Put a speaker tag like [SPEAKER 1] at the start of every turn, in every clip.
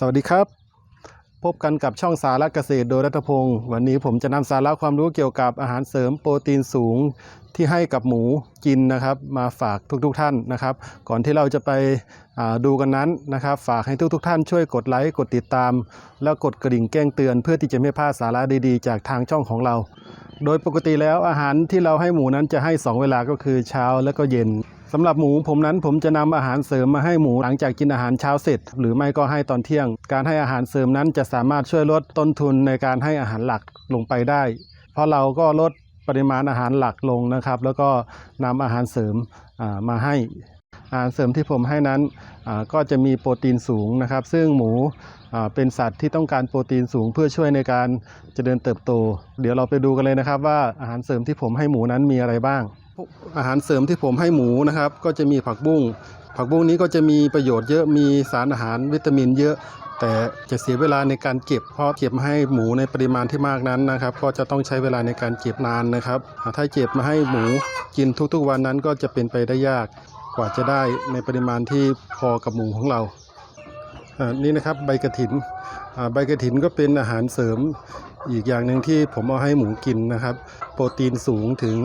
[SPEAKER 1] สวัสดีครับ พบกันกับช่องสาระเกษตรโดยรัตพงศ์วันนี้ผมจะนำสาระความรู้เกี่ยวกับอาหารเสริมโปรตีนสูงที่ให้กับหมูกินนะครับ มาฝากทุกๆทท่านนะครับ ก่อนที่เราจะไปดูกันนั้นนะครับ ฝากให้ทุกๆทท่านช่วยกดไลค์กดติดตาม แล้วกดกระดิ่งแจ้งเตือน เพื่อที่จะไม่พลาดสาระดีๆ จากทางช่องของเรา โดยปกติแล้วอาหารที่เราให้หมูนั้นจะให้ 2 เวลาก็คือเช้าและก็เย็น สำหรับหมูผมนั้นผมจะนำอาหารเสริมมาให้หมูหลังจากกินอาหารเช้าเสร็จ หรือไม่ก็ให้ตอนเที่ยง การให้อาหารเสริมนั้นจะสามารถช่วยลดต้นทุนในการให้อาหารหลักลงไปได้ เพราะเราก็ลดปริมาณอาหารหลักลงนะครับ แล้วก็นำอาหารเสริมมาให้อาหารเสริมที่ผมให้นั้นก็จะมีโปรตีนสูงนะครับ ซึ่งหมูเป็นสัตว์ที่ต้องการโปรตีนสูงเพื่อช่วยในการเจริญเติบโต เดี๋ยวเราไปดูกันเลยนะครับว่าอาหารเสริมที่ผมให้หมูนั้นมีอะไรบ้าง อาหารเสริมที่ผมให้หมูนะครับ ก็จะมีผักบุ้งผักบุ้งนี้ก็จะมีประโยชน์เยอะมีสารอาหารวิตามินเยอะ แต่จะเสียเวลาในการเก็บเพราะเก็บมาให้หมูในปริมาณที่มากนั้นนะครับ ก็จะต้องใช้เวลาในการเก็บนานนะครับ ถ้าเก็บมาให้หมูกินทุกๆวันนั้นก็จะเป็นไปได้ยากกว่าจะได้ในปริมาณที่พอกับหมูของเราอ่านี่นะครับใบกระถินใบกระถินก็เป็นอาหารเสริม อีกอย่างหนึ่งที่ผมเอาให้หมูกินนะครับ โปรตีนสูงถึง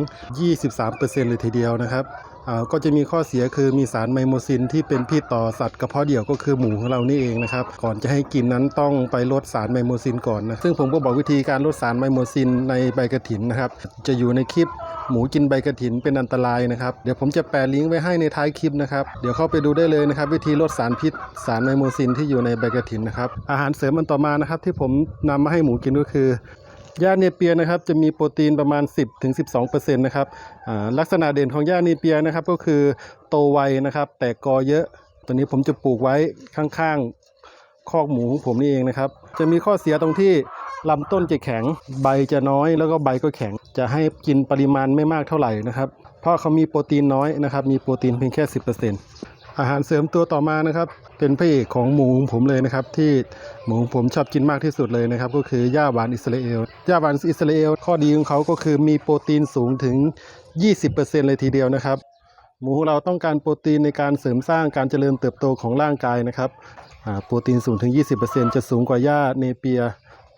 [SPEAKER 1] 23%เลยทีเดียวนะครับอ่าก็จะมีข้อเสียคือมีสารไมโมซินที่เป็นพิษต่อสัตว์กระเพาะเดี่ยวก็คือหมูของเรานี่เองนะครับ ก่อนจะให้กินนั้นต้องไปลดสารไมโมซินก่อนนะซึ่งผมก็บอกวิธีการลดสารไมโมซินในใบกระถินนะครับ จะอยู่ในคลิป หมูกินใบกระถินเป็นอันตรายนะครับเดี๋ยวผมจะแปะลิงก์ไว้ให้ในท้ายคลิปนะครับเดี๋ยวเข้าไปดูได้เลยนะครับ วิธีลดสารพิษ สารไมโมซินที่อยู่ในใบกระถินนะครับอาหารเสริมอันต่อมานะครับ ที่ผมนำมาให้หมูกินก็คือหญ้าเนเปียนะครับจะมีโปรตีนประมาณ 10-12%นะครับลักษณะเด่นของหญ้าเนเปียนะครับก็คือโตไวนะครับ แตกกอเยอะ ตัวนี้ผมจะปลูกไว้ข้างๆคอกหมูของผมนี่เองนะครับ จะมีข้อเสียตรงที่ ลำต้นจะแข็ง ใบจะน้อยแล้วก็ใบก็แข็ง จะให้กินปริมาณไม่มากเท่าไหร่นะครับ เพราะเขามีโปรตีนน้อยนะครับ มีโปรตีนเพียงแค่ 10%อาหารเสริมตัวต่อมานะครับ เป็นพระเอกของหมูผมเลยนะครับ ที่หมูผมชอบกินมากที่สุดเลยนะครับ ก็คือหญ้าหวานอิสราเอลหญ้าหวานอิสราเอลข้อดีของเขาก็คือมีโปรตีนสูงถึง 20%เลยทีเดียวนะครับ หมูของเราต้องการโปรตีนในการเสริมสร้างการเจริญเติบโตของร่างกายนะครับโปรตีนสูงถึง 20%จะสูงกว่าหญ้าเนเปีย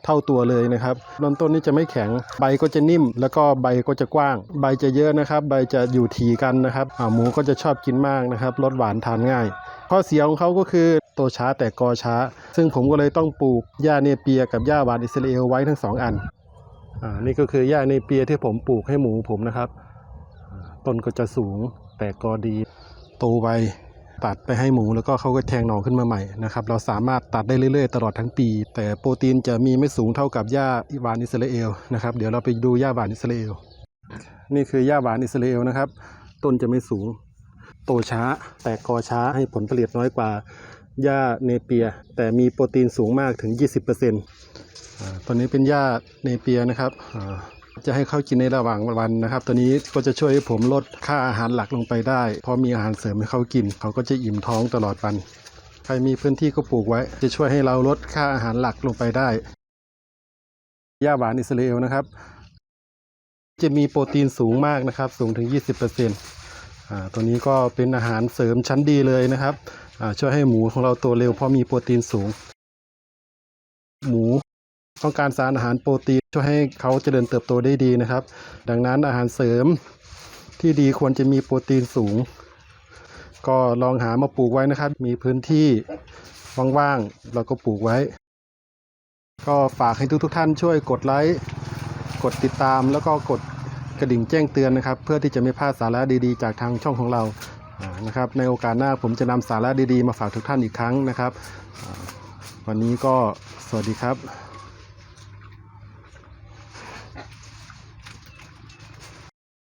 [SPEAKER 1] เท่าตัวเลยนะครับลำต้นนี้จะไม่แข็งใบก็จะนิ่ม แล้วก็ใบก็จะกว้าง ใบจะเยอะนะครับ ใบจะอยู่ถีกันนะครับหมูก็จะชอบกินมากนะครับรสหวานทานง่าย ข้อเสียของเขาก็คือโตช้าแต่กอช้า ซึ่งผมก็เลยต้องปลูกหญ้าเนเปียกับหญ้าหวานอิสราเอลไว้ทั้งสองอันอ่านี่ก็คือหญ้าเนเปียที่ผมปลูกให้หมูผมนะครับต้นก็จะสูงแต่กอดีโตไว ตัดไปให้หมูแล้วก็เขาก็แทงหน่อขึ้นมาใหม่นะครับเราสามารถตัดได้เรื่อยๆ ตลอดทั้งปี แต่โปรตีนจะมีไม่สูงเท่ากับหญ้าหวานอิสราเอลนะครับเดี๋ยวเราไปดูหญ้าหวานอิสราเอล นี่คือหญ้าหวานอิสราเอลนะครับ ต้นจะไม่สูง โตช้า แตกกอช้าให้ผลผลิตน้อยกว่าหญ้าเนเปีย แต่มีโปรตีนสูงมากถึง 20%อ่าตัวนี้เป็นหญ้าเนเปียนะครับอ่า จะให้เขากินในระหว่างวันนะครับ ตัวนี้ก็จะช่วยให้ผมลดค่าอาหารหลักลงไปได้ เพราะมีอาหารเสริมให้เขากิน เขาก็จะอิ่มท้องตลอดวัน ใครมีพื้นที่ก็ปลูกไว้ จะช่วยให้เราลดค่าอาหารหลักลงไปได้หญ้าหวานอิสราเอลนะครับ จะมีโปรตีนสูงมากนะครับ สูงถึง 20%อ่าตัวนี้ก็เป็นอาหารเสริมชั้นดีเลยนะครับอ่าช่วยให้หมูของเราโตเร็วเพราะมีโปรตีนสูง หมู ต้องการสารอาหารโปรตีนช่วยให้เขาเจริญเติบโตได้ดีนะครับ ดังนั้นอาหารเสริมที่ดีควรจะมีโปรตีนสูง ก็ลองหามาปลูกไว้นะครับ มีพื้นที่ว่างๆเราก็ปลูกไว้ ก็ฝากให้ทุกๆท่านช่วยกดไลค์กดติดตามแล้วก็กดกระดิ่งแจ้งเตือนนะครับ เพื่อที่จะไม่พลาดสาระดีๆ จากทางช่องของเรานะครับในโอกาสหน้าผมจะนำสาระดีๆ มาฝากทุกท่านอีกครั้งนะครับ วันนี้ก็สวัสดีครับ